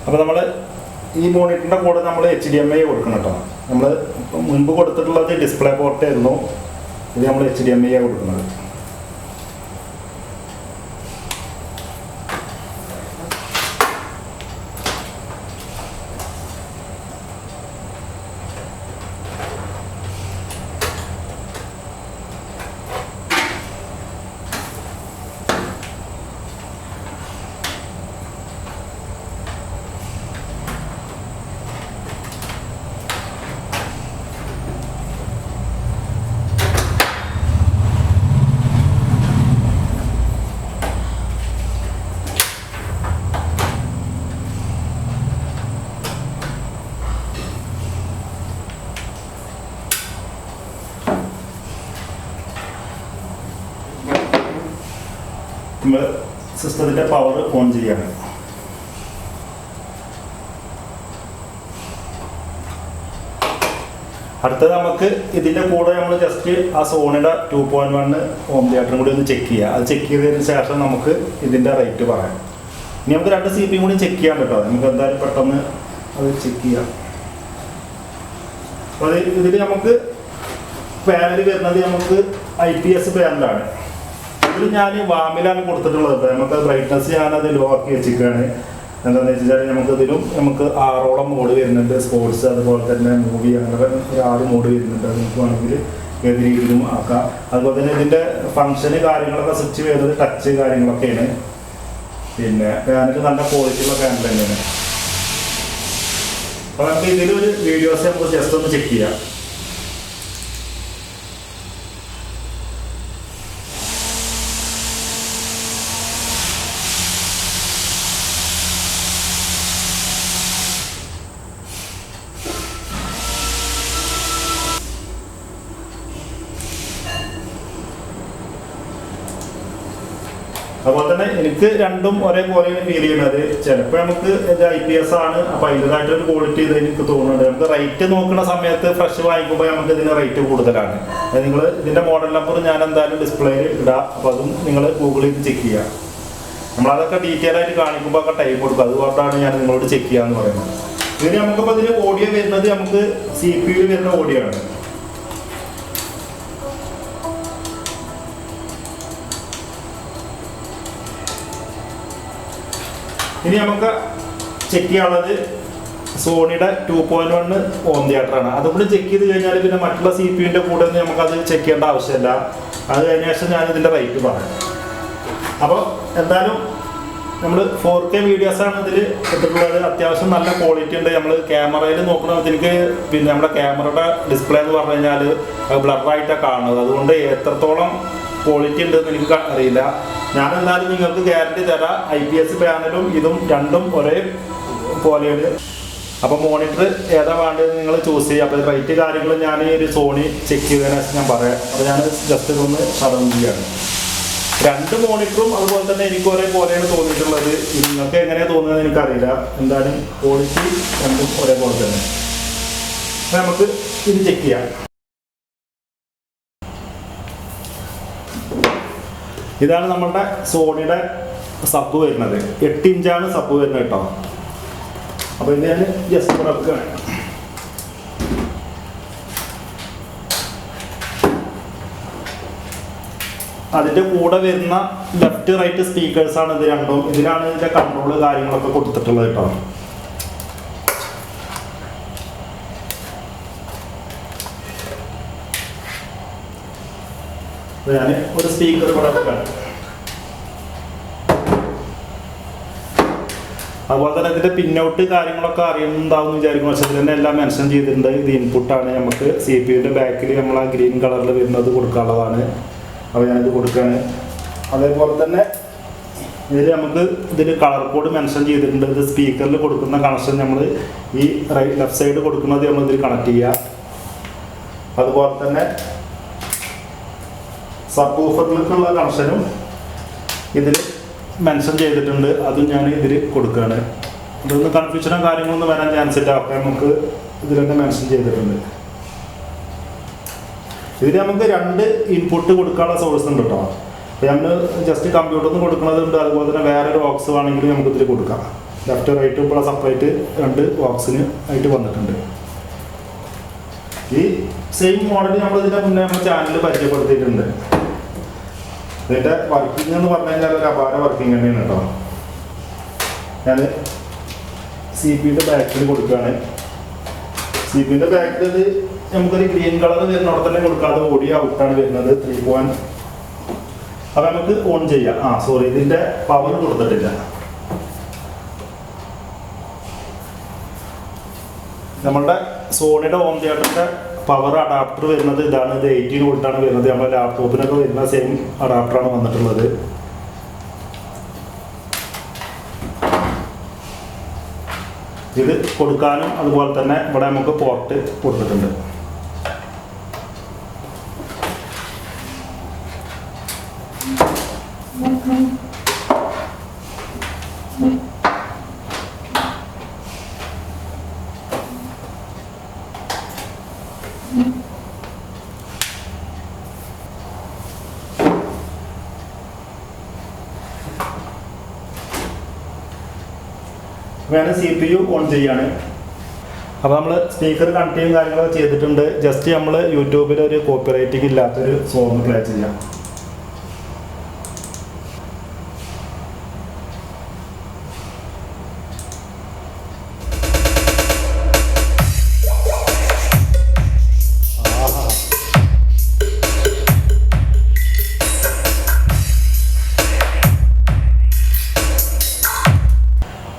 അപ്പോൾ നമ്മൾ ഈ മോണിറ്ററിന്റെ കൂടെ നമ്മൾ എച്ച് ഡി എം ഐ കൊടുക്കണം കേട്ടോ. നമ്മൾ മുൻപ് കൊടുത്തിട്ടുള്ളത് ഡിസ്പ്ലേ പോർട്ട് ആയിരുന്നു. ഇത് നമ്മൾ എച്ച് ഡി എം ഐ കൊടുക്കുന്നത്. നമ്മൾ സിസ്റ്റത്തിന്റെ പവർ ഓൺ ചെയ്യാണ് അടുത്തത് നമുക്ക് ഇതിന്റെ കൂടെ നമ്മൾ ജസ്റ്റ് ആ സോണിയുടെ ടു പോയിന്റ് വണ്ണ് ഹോം തിയേറ്ററും കൂടി ഒന്ന് ചെക്ക് ചെയ്യുക. അത് ചെക്ക് ചെയ്തതിന് ശേഷം നമുക്ക് ഇതിന്റെ റേറ്റ് പറയാം. ഇനി നമുക്ക് രണ്ട് സി പിയും കൂടി ചെക്ക് ചെയ്യാൻ കേട്ടോ. നമുക്ക് എന്തായാലും പെട്ടെന്ന് അത് ചെക്ക് ചെയ്യാം. അപ്പോൾ ഇതിൽ നമുക്ക് പാനൽ വരുന്നത് നമുക്ക് ഐ പി എസ് പാനലാണ് ഇതിൽ ഞാൻ വാമിലാണ് കൊടുത്തിട്ടുള്ളത്. നമുക്ക് ബ്രൈറ്റ്നസ് ഞാനത് ലോ ആക്കി വെച്ചിരിക്കുകയാണ് എന്താണെന്ന് വെച്ചാൽ നമുക്ക് ഇതിലും നമുക്ക് ആറോളം മോഡ് വരുന്നുണ്ട്. സ്പോർട്സ് അതുപോലെ തന്നെ മൂവി അങ്ങനെ ആറ് മോഡ് വരുന്നുണ്ട്. അത് നമുക്ക് വേണമെങ്കിൽ ഏത് രീതിയിലും ആക്കാം. അതുപോലെ തന്നെ ഇതിന്റെ ഫംഗ്ഷൻ കാര്യങ്ങളൊക്കെ സ്വിച്ച് വരുന്നത് ടച്ച് കാര്യങ്ങളൊക്കെയാണ്. പിന്നെ പാനൽ നല്ല ക്വാളിറ്റിയുള്ള ഫാൻ തന്നെയാണ്. അപ്പൊ നമുക്ക് ഇതിലൊരു വീഡിയോസ് നമുക്ക് ജസ്റ്റ് ഒന്ന് ചെക്ക് ചെയ്യാം. അതുപോലെ തന്നെ എനിക്ക് രണ്ടും ഒരേപോലെയാണ് ഫീൽ ചെയ്യുന്നത്. ചിലപ്പോൾ നമുക്ക് ഇത് ഐ പി എസ് ആണ്. അപ്പൊ അതിന്റെതായിട്ടൊരു ക്വാളിറ്റി ഇത് എനിക്ക് തോന്നുന്നുണ്ട്. നമുക്ക് റേറ്റ് നോക്കുന്ന സമയത്ത് ഫ്രഷ് വാങ്ങിക്കുമ്പോൾ നമുക്ക് ഇതിന് റേറ്റ് കൂടുതലാണ്. നിങ്ങൾ ഇതിന്റെ മോഡൽ നമ്പർ ഞാൻ എന്തായാലും ഡിസ്പ്ലേയിൽ ഇടാം. അപ്പൊ അതും നിങ്ങൾ ഗൂഗിളിൽ ചെക്ക് ചെയ്യുക നമ്മളതൊക്കെ ഡീറ്റെയിൽ ആയിട്ട് കാണിക്കുമ്പോൾ ഒക്കെ ടൈം കൊടുക്കും. അതുകൊണ്ടാണ് ഞാൻ നിങ്ങളോട് ചെക്ക് ചെയ്യാന്ന് പറയുന്നത്. ഇതിന് നമുക്കിപ്പോൾ ഇതിന് ഓഡിയോ വരുന്നത് നമുക്ക് സി പി യു വരുന്ന ഓഡിയോ ആണ്. ഇനി നമുക്ക് ചെക്ക് ചെയ്യാനുള്ളത് സോണിയുടെ two point one home theatre ആണ്. അതും കൂടി ചെക്ക് ചെയ്ത് കഴിഞ്ഞാൽ പിന്നെ മറ്റുള്ള സി പി യുടെ കൂടെ ഒന്നും അത് ചെക്ക് ചെയ്യേണ്ട ആവശ്യമില്ല. അത് കഴിഞ്ഞ ശേഷം ഞാൻ ഇതിന്റെ റേറ്റ് പറയാം. അപ്പോൾ എന്തായാലും നമ്മൾ ഫോർ കെ ആണ് ഇതിൽ എടുത്തിട്ടുള്ളത് അത്യാവശ്യം നല്ല ക്വാളിറ്റി ഉണ്ട്. നമ്മൾ ക്യാമറയിൽ നോക്കണമെങ്കിൽ പിന്നെ നമ്മുടെ ക്യാമറയുടെ ഡിസ്പ്ലേ എന്ന് പറഞ്ഞു കഴിഞ്ഞാൽ ബ്ലറായിട്ടാണ് കാണുന്നത്. അതുകൊണ്ട് എത്രത്തോളം ക്വാളിറ്റി ഉണ്ടെന്ന് എനിക്ക് അറിയില്ല. ഞാൻ എന്നാലും നിങ്ങൾക്ക് ഗ്യാരണ്ടി തരാം. ഐ പി എസ് പാനലും ഇതും രണ്ടും ഒരേ പോലെയാണ്. അപ്പോൾ മോണിറ്റർ ഏതാ വേണ്ടത് നിങ്ങൾ ചൂസ് ചെയ്യുക. അപ്പോൾ റേറ്റ് കാര്യങ്ങൾ ഞാൻ ഈ ഒരു സോണി ചെക്ക് ചെയ്തതിനു ഞാൻ പറയാം. അപ്പോൾ ഞാൻ ജസ്റ്റ് ഒന്ന് പറയുകയാണ് രണ്ട് മോണിറ്ററും അതുപോലെ തന്നെ എനിക്ക് ഒരേ പോലെയാണ് തോന്നിയിട്ടുള്ളത്. നിങ്ങൾക്ക് എങ്ങനെയാണ് തോന്നുന്നത് എനിക്കറിയില്ല. എന്തായാലും ക്വാളിറ്റി രണ്ടും ഒരേപോലെ തന്നെ. നമുക്ക് ഇത് ചെക്ക് ചെയ്യാം. ഇതാണ് നമ്മളുടെ സോണിയുടെ സബ് വരുന്നത്. എട്ട് ഇഞ്ചാണ് സബ് വരുന്നത് കേട്ടോ. അപ്പോൾ ഇത് ഞാൻ ജസ്റ്റ് ഇറക്കുകയാണ് അതിന്റെ കൂടെ വരുന്ന ലെഫ്റ്റ് റൈറ്റ് സ്പീക്കേഴ്സ് ആണ് ഇത് രണ്ടും. ഇതിനാണ് ഇതിന്റെ കൺട്രോൾ കാര്യങ്ങളൊക്കെ കൊടുത്തിട്ടുള്ളത് കേട്ടോ. ഞാൻ ഒരു സ്പീക്കർ ഇവിടെ വെക്കാം അതുപോലെ തന്നെ ഇതിന്റെ പിന്നൗട്ട് കാര്യങ്ങളൊക്കെ അറിയുന്നുണ്ടാവും വിചാരിക്കുന്നു. പക്ഷേ ഇതിൽ തന്നെ എല്ലാം മെൻഷൻ ചെയ്തിട്ടുണ്ട്. ഇത് ഇൻപുട്ടാണ് നമുക്ക് സി പി യുടെ ബാക്കിൽ നമ്മൾ ആ ഗ്രീൻ കളറിൽ വരുന്നത് കൊടുക്കാനുള്ളതാണ്. അപ്പോൾ ഞാനിത് കൊടുക്കുകയാണ് അതേപോലെ തന്നെ ഇതിൽ നമുക്ക് ഇതിൽ കളർ കോഡ് മെൻഷൻ ചെയ്തിട്ടുണ്ട്. ഇത് സ്പീക്കറിൽ കൊടുക്കുന്ന കണക്ഷൻ നമ്മൾ ഈ റൈറ്റ് ലെഫ്റ്റ് സൈഡ് കൊടുക്കുന്നത് നമ്മൾ ഇതിൽ കണക്ട് ചെയ്യുക അതുപോലെ തന്നെ സബ് ഓഫറിലേക്കുള്ള കണക്ഷനും ഇതിൽ മെൻഷൻ ചെയ്തിട്ടുണ്ട്. അതും ഞാൻ ഇതിൽ കൊടുക്കുകയാണ്. ഇതൊന്ന് കൺഫ്യൂഷനോ കാര്യങ്ങളൊന്നും വരാൻ ചാൻസ് ഇല്ല. ഒക്കെ നമുക്ക് ഇതിൽ തന്നെ മെൻഷൻ ചെയ്തിട്ടുണ്ട്. ഇതിൽ നമുക്ക് രണ്ട് ഇൻപുട്ട് കൊടുക്കാനുള്ള സോഴ്സ് ഉണ്ട് കേട്ടോ നമ്മൾ ജസ്റ്റ് കമ്പ്യൂട്ടർ നിന്ന് കൊടുക്കുന്നതുണ്ട് അതുപോലെ തന്നെ വേറെ ഒരു ബോക്സ് വേണമെങ്കിൽ നമുക്ക് ഇതിൽ കൊടുക്കാം. ലെഫ്റ്റ് റൈറ്റ് ഇപ്പോൾ സെപ്പറേറ്റ് രണ്ട് ബോക്സിന് ആയിട്ട് വന്നിട്ടുണ്ട്. ഈ സെയിം മോഡൽ നമ്മൾ ഇതിന്റെ മുന്നേ നമ്മുടെ ചാനലിൽ പരിചയപ്പെടുത്തിയിട്ടുണ്ട്. ഇതിന്റെ വർക്കിംഗ് എന്ന് പറഞ്ഞു കഴിഞ്ഞാൽ ഒരു അപാര വർക്കിംഗ് തന്നെയാണ് കേട്ടോ ഞാൻ സി പിന്റെ ബാക്കിൽ കൊടുക്കുകയാണ് സി പിന്റെ ബാക്കിൽ നമുക്കൊരു ഗ്രീൻ കളർ വരുന്ന അവിടെ തന്നെ കൊടുക്കാതെ ഓടി ഔട്ടാണ് വരുന്നത് ത്രീ പോയിന്റ് അപ്പൊ നമുക്ക് ഓൺ ചെയ്യാം. ആ സോറി ഇതിന്റെ പവർ കൊടുത്തിട്ടില്ല. നമ്മളുടെ സോണിയുടെ ഓം തിയേറ്ററിന്റെ പവർ അഡാപ്റ്റർ വരുന്നത് ഇതാണ്. ഇത് എയ്റ്റീൻ വോൾട്ടാണ് വരുന്നത്. നമ്മുടെ ലാപ്ടോപ്പിനൊക്കെ വരുന്ന സെയിം അഡാപ്റ്ററാണ് വന്നിട്ടുള്ളത്. ഇത് കൊടുക്കാനും അതുപോലെ തന്നെ ഇവിടെ നമുക്ക് പോർട്ട് കൊടുത്തിട്ടുണ്ട്. വേണം സി പി യു ഓൺ ചെയ്യാണ്. അപ്പോൾ നമ്മൾ സ്പീക്കർ കണക്ട് ചെയ്യും കാര്യങ്ങളൊക്കെ ചെയ്തിട്ടുണ്ട്. ജസ്റ്റ് നമ്മൾ യൂട്യൂബിൽ ഒരു കോപ്പി റൈറ്റിംഗ് ഇല്ലാത്തൊരു സോങ് പ്ലേ ചെയ്യാം.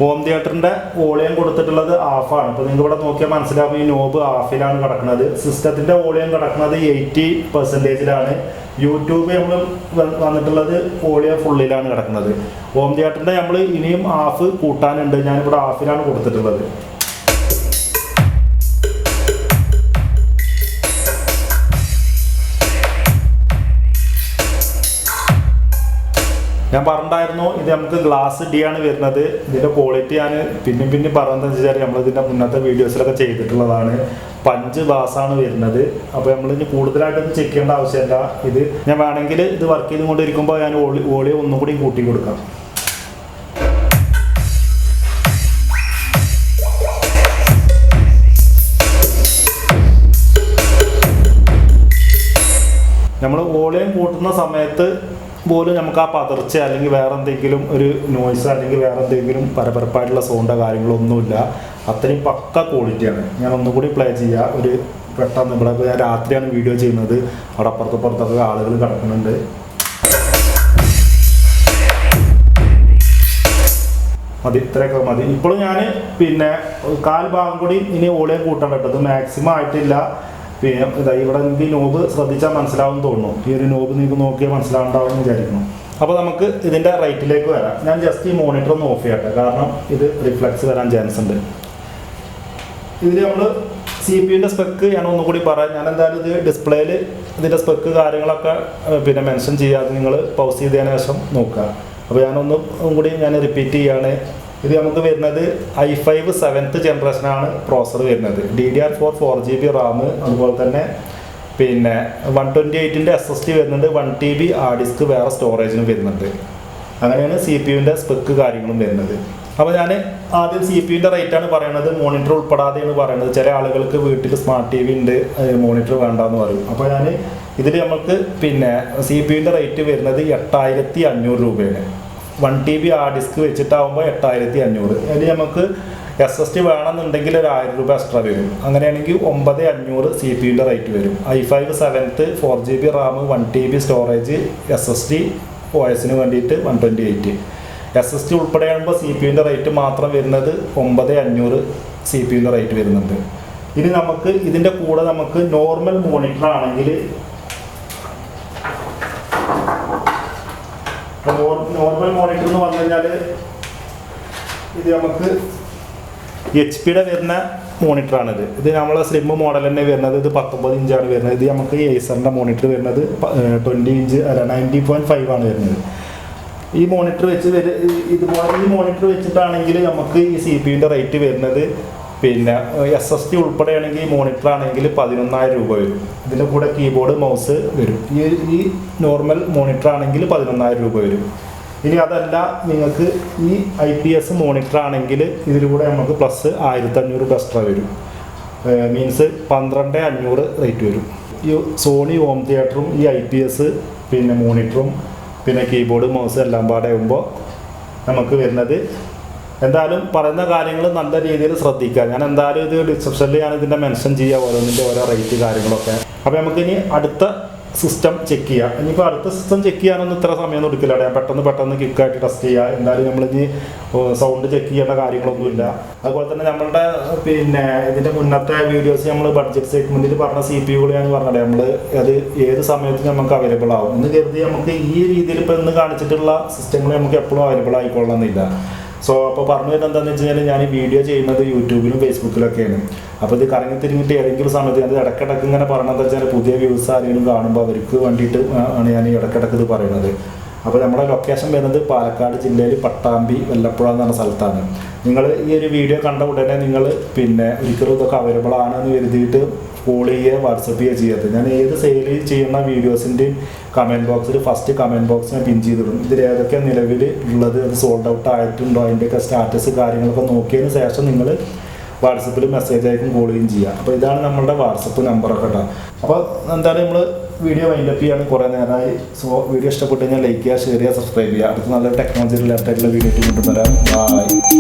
ഹോം തിയേറ്ററിന്റെ വോളിയം കൊടുത്തിട്ടുള്ളത് ഹാഫാണ് ഇപ്പോൾ നിങ്ങൾ ഇവിടെ നോക്കിയാൽ മനസ്സിലാവും ഈ നോബ് ഹാഫിലാണ് കിടക്കുന്നത്. സിസ്റ്റത്തിന്റെ വോളിയം കിടക്കുന്നത് എയ്റ്റി പെർസെന്റേജിലാണ് യൂട്യൂബ് നമ്മൾ വന്നിട്ടുള്ളത് വോളിയം ഫുള്ളിലാണ് കിടക്കുന്നത്. ഹോം തിയേറ്ററിന്റെ നമ്മൾ ഇനിയും ഹാഫ് കൂട്ടാനുണ്ട്. ഞാനിവിടെ ഹാഫിലാണ് കൊടുത്തിട്ടുള്ളത്. ഞാൻ പറഞ്ഞിട്ടായിരുന്നു ഇത് നമുക്ക് ഗ്ലാസ് ഡി ആണ് വരുന്നത്. ഇതിന്റെ ക്വാളിറ്റി ഞാൻ പിന്നെ പിന്നെ പറയുന്നത് വെച്ചാൽ നമ്മൾ ഇതിന്റെ മുന്നത്തെ വീഡിയോസിലൊക്കെ ചെയ്തിട്ടുള്ളതാണ്. പഞ്ച് ഗ്ലാസ് ആണ് വരുന്നത്. അപ്പോൾ നമ്മൾ ഇനി കൂടുതലായിട്ടൊന്നും ചെക്ക് ചെയ്യേണ്ട ആവശ്യമില്ല. ഇത് ഞാൻ വേണമെങ്കിൽ ഇത് വർക്ക് ചെയ്തുകൊണ്ടിരിക്കുമ്പോൾ ഞാൻ ഓളി ഓളി ഒന്നും കൂടി കൂട്ടി കൊടുക്കാം. നമ്മൾ വോളിയം കൂട്ടുന്ന സമയത്ത് പോലും നമുക്ക് ആ പതർച്ച അല്ലെങ്കിൽ വേറെ എന്തെങ്കിലും ഒരു നോയ്സ് അല്ലെങ്കിൽ വേറെ എന്തെങ്കിലും പരപരപ്പായിട്ടുള്ള സൗണ്ടോ കാര്യങ്ങളോ ഒന്നുമില്ല. അത്രയും പക്ക ക്വാളിറ്റിയാണ് ഞാൻ ഒന്നും കൂടി പ്ലേ ചെയ്യുക ഒരു പെട്ടെന്ന് ഇവിടെ ഞാൻ രാത്രിയാണ് വീഡിയോ ചെയ്യുന്നത്. അവിടെ അപ്പുറത്ത് പുറത്തൊക്കെ ആളുകൾ കിടക്കുന്നുണ്ട്. മതി ഇത്രയൊക്കെ മതി. ഇപ്പോഴും ഞാൻ പിന്നെ കാൽ ഭാഗം കൂടി ഇനി ഓളിയം കൂട്ടാൻ കേട്ടത് മാക്സിമം ആയിട്ടില്ല. ഇതാ ഇവിടെ ഈ നോബ് ശ്രദ്ധിച്ചാൽ മനസ്സിലാവും തോന്നുന്നു. ഈ ഒരു നോബ് നിങ്ങൾക്ക് നോക്കിയാൽ മനസ്സിലാവുണ്ടാവും വിചാരിക്കുന്നു. അപ്പോൾ നമുക്ക് ഇതിന്റെ റൈറ്റിലേക്ക് വരാം. ഞാൻ ജസ്റ്റ് ഈ മോണിറ്റർ ഒന്ന് ഓഫ് ചെയ്യട്ടെ. കാരണം ഇത് റിഫ്ലക്സ് വരാൻ ചാൻസ് ഉണ്ട്. ഇതിൽ നമ്മൾ സി പി യുടെ സ്പെക്ക് ഞാൻ ഒന്നുകൂടി പറയാം. ഞാൻ എന്തായാലും ഇത് ഡിസ്പ്ലേയിൽ ഇതിന്റെ സ്പെക്ക് കാര്യങ്ങളൊക്കെ പിന്നെ മെൻഷൻ ചെയ്യാതെ നിങ്ങൾ പൗസ് ചെയ്തതിന് ശേഷം നോക്കുക. അപ്പോൾ ഞാനൊന്നും കൂടി ഞാൻ റിപ്പീറ്റ് ചെയ്യാണ്. ഇത് നമുക്ക് വരുന്നത് ഐ ഫൈവ് സെവൻത്ത് ജനറേഷനാണ് പ്രോസർ വരുന്നത്. D D R four four G B RAM അതുപോലെ തന്നെ പിന്നെ വൺ ട്വന്റി എയ്റ്റിന്റെ എസ് എസ് ടി വരുന്നുണ്ട് വൺ ടി ബി ആ ഡിസ്ക് വേറെ സ്റ്റോറേജിനും വരുന്നുണ്ട്. അങ്ങനെയാണ് സി പി യുവിന്റെ സ്പെക്ക് കാര്യങ്ങളും വരുന്നത്. അപ്പോൾ ഞാൻ ആദ്യം സി പി യുവിന്റെ റേറ്റാണ് പറയുന്നത് മോണിറ്റർ ഉൾപ്പെടാതെയാണ് പറയുന്നത് ചില ആളുകൾക്ക് വീട്ടിൽ സ്മാർട്ട് ടി വി ഉണ്ട് മോണിറ്റർ വേണ്ടെന്ന് പറയും. അപ്പോൾ ഞാൻ ഇതിൽ നമുക്ക് പിന്നെ സി പി യുവിന്റെ റേറ്റ് വരുന്നത് എട്ടായിരത്തി അഞ്ഞൂറ് രൂപയാണ്. വൺ ടി ബി ആ ഡിസ്ക് വെച്ചിട്ടാവുമ്പോൾ എട്ടായിരത്തി അഞ്ഞൂറ് അതിൽ നമുക്ക് എസ് എസ് ടി വേണമെന്നുണ്ടെങ്കിൽ ഒരു ആയിരം രൂപ എക്സ്ട്രാ വരും. അങ്ങനെയാണെങ്കിൽ ഒമ്പത് അഞ്ഞൂറ് സി പി യുടെ റേറ്റ് വരും. I five seventh four G B RAM one T B storage S S T O എസിന് വേണ്ടിയിട്ട് one twenty eight S S T ഉൾപ്പെടെയാകുമ്പോൾ C P യുന്റെ റേറ്റ് മാത്രം വരുന്നത് ഒമ്പത് അഞ്ഞൂറ് സി പി യുന്റെ റേറ്റ് വരുന്നുണ്ട്. ഇനി നമുക്ക് ഇതിന്റെ കൂടെ നമുക്ക് നോർമൽ മോണിറ്റർ ആണെങ്കിൽ നോർമൽ മോണിറ്റർ എന്ന് പറഞ്ഞു കഴിഞ്ഞാൽ ഇത് നമുക്ക് എച്ച് പിയുടെ വരുന്ന മോണിറ്ററാണിത് ഇത് നമ്മളെ സ്ലിം മോഡൽ തന്നെ വരുന്നത്. ഇത് പത്തൊമ്പത് ഇഞ്ചാണ് വരുന്നത്. ഇത് നമുക്ക് ഏസറിന്റെ മോണിറ്റർ വരുന്നത് ട്വന്റി ഇഞ്ച് അല്ല നയന്റി പോയിന്റ് ഫൈവ് ആണ് വരുന്നത്. ഈ മോണിറ്റർ വെച്ച് ഇതുപോലെ ഈ മോണിറ്റർ വെച്ചിട്ടാണെങ്കിൽ നമുക്ക് ഈ സി പി യുന്റെ റേറ്റ് വരുന്നത് പിന്നെ എസ് എസ് ടി ഉൾപ്പെടെയാണെങ്കിൽ മോണിറ്റർ ആണെങ്കിൽ പതിനൊന്നായിരം രൂപ വരും. ഇതിന്റെ കൂടെ കീബോർഡ് മൗസ് വരും. ഈ ഈ നോർമൽ മോണിറ്റർ ആണെങ്കിൽ പതിനൊന്നായിരം രൂപ വരും. ഇനി അതല്ല നിങ്ങൾക്ക് ഈ ഐ പി എസ് മോണിറ്റർ ആണെങ്കിൽ ഇതിലൂടെ നമുക്ക് പ്ലസ് ആയിരത്തി അഞ്ഞൂറ് എക്സ്ട്രാ വരും. മീൻസ് പന്ത്രണ്ട് അഞ്ഞൂറ് റേറ്റ് വരും. ഈ സോണി ഹോം തിയേറ്ററും ഈ ഐ പി എസ് പിന്നെ മോണിറ്ററും പിന്നെ കീബോർഡ് മൗസ് എല്ലാം പാടെ ആകുമ്പോൾ നമുക്ക് വരുന്നത് എന്തായാലും പറയുന്ന കാര്യങ്ങൾ നല്ല രീതിയിൽ ശ്രദ്ധിക്കുക. ഞാൻ എന്തായാലും ഇത് ഡിസ്ക്രിപ്ഷനിൽ ഞാൻ ഇതിന്റെ മെൻഷൻ ചെയ്യുക ഓരോന്നിന്റെ ഓരോ റേറ്റ് കാര്യങ്ങളൊക്കെ. അപ്പോൾ നമുക്കിനി അടുത്ത സിസ്റ്റം ചെക്ക് ചെയ്യുക ഇനിയിപ്പോൾ അടുത്ത സിസ്റ്റം ചെക്ക് ചെയ്യാനൊന്നും ഇത്ര സമയം എടുക്കില്ല ഞാൻ പെട്ടെന്ന് പെട്ടെന്ന് കിക്കായിട്ട് ടെസ്റ്റ് ചെയ്യുക എന്തായാലും നമ്മൾ നമ്മളിനി സൗണ്ട് ചെക്ക് ചെയ്യേണ്ട കാര്യങ്ങളൊന്നുമില്ല. അതുപോലെ തന്നെ നമ്മളുടെ പിന്നെ ഇതിന്റെ മുന്നത്തെ വീഡിയോസ് നമ്മൾ ബഡ്ജറ്റ് സെഗ്മെന്റിൽ പറഞ്ഞ സി പി യുകൾ പറഞ്ഞത്. നമ്മൾ അത് ഏത് സമയത്ത് നമുക്ക് അവൈലബിൾ ആവും. എന്ന് കരുതി നമുക്ക് ഈ രീതിയിൽ ഇപ്പോൾ ഇന്ന് കാണിച്ചിട്ടുള്ള സിസ്റ്റങ്ങൾ നമുക്ക് എപ്പോഴും അവൈലബിൾ ആയിക്കൊള്ളണമെന്നില്ല. സോ അപ്പോൾ പറഞ്ഞു വരുന്നത് എന്താണെന്ന് വെച്ച് കഴിഞ്ഞാൽ ഞാൻ ഈ വീഡിയോ ചെയ്യുന്നത് യൂട്യൂബിലും ഫേസ്ബുക്കിലൊക്കെയാണ് അപ്പോൾ ഇത് കറങ്ങി തിരിഞ്ഞിട്ട് ഏതെങ്കിലും സമയത്ത് ഞാൻ ഇടക്കിടക്ക് ഇങ്ങനെ പറഞ്ഞതെന്ന് വെച്ചാൽ പുതിയ വ്യൂസ് ആരെങ്കിലും കാണുമ്പോൾ അവർക്ക് വേണ്ടിയിട്ട് ആണ് ഞാൻ ഈ ഇടക്കിടക്ക് ഇത് പറയുന്നത് അപ്പോൾ നമ്മുടെ ലൊക്കേഷൻ വരുന്നത് പാലക്കാട് ജില്ലയിൽ പട്ടാമ്പി വെല്ലപ്പുഴ എന്ന് പറഞ്ഞ സ്ഥലത്താണ്. നിങ്ങൾ ഈ ഒരു വീഡിയോ കണ്ട ഉടനെ നിങ്ങൾ പിന്നെ ഒരിക്കലും ഇതൊക്കെ അവൈലബിൾ ആണെന്ന് കരുതിയിട്ട് കോൾ ചെയ്യുക വാട്സപ്പ് ചെയ്യുക ചെയ്യാത്തത്. ഞാൻ ഏത് സെയിൽ ചെയ്യുന്ന വീഡിയോസിന്റെയും കമന്റ് ബോക്സിൽ ഫസ്റ്റ് കമന്റ് ബോക്സിനെ പിൻ ചെയ്തിടും ഇതിൽ ഏതൊക്കെ നിലവിൽ ഉള്ളത് അത് സോൾഡ് ഔട്ട് ആയിട്ടുണ്ടോ? അതിന്റെയൊക്കെ സ്റ്റാറ്റസ് കാര്യങ്ങളൊക്കെ നോക്കിയതിന് ശേഷം നിങ്ങൾ വാട്സപ്പിൽ മെസ്സേജ് അയക്കും കോൾ ചെയ്യും ചെയ്യുക. അപ്പോൾ ഇതാണ് നമ്മളുടെ വാട്സപ്പ് നമ്പറൊക്കെ കേട്ടോ അപ്പോൾ എന്തായാലും നമ്മൾ വീഡിയോ വൈൻഡപ്പ് ചെയ്യാണ് കുറേ നേരമായി. സോ വീഡിയോ ഇഷ്ടപ്പെട്ട് കഴിഞ്ഞാൽ ലൈക്ക് ചെയ്യുക ഷെയർ ചെയ്യുക സബ്സ്ക്രൈബ് ചെയ്യുക. അടുത്ത നല്ല ടെക്നോളജി റിലേറ്റഡ് ആയിട്ടുള്ള വീഡിയോ കൊണ്ടുവരാം ബൈ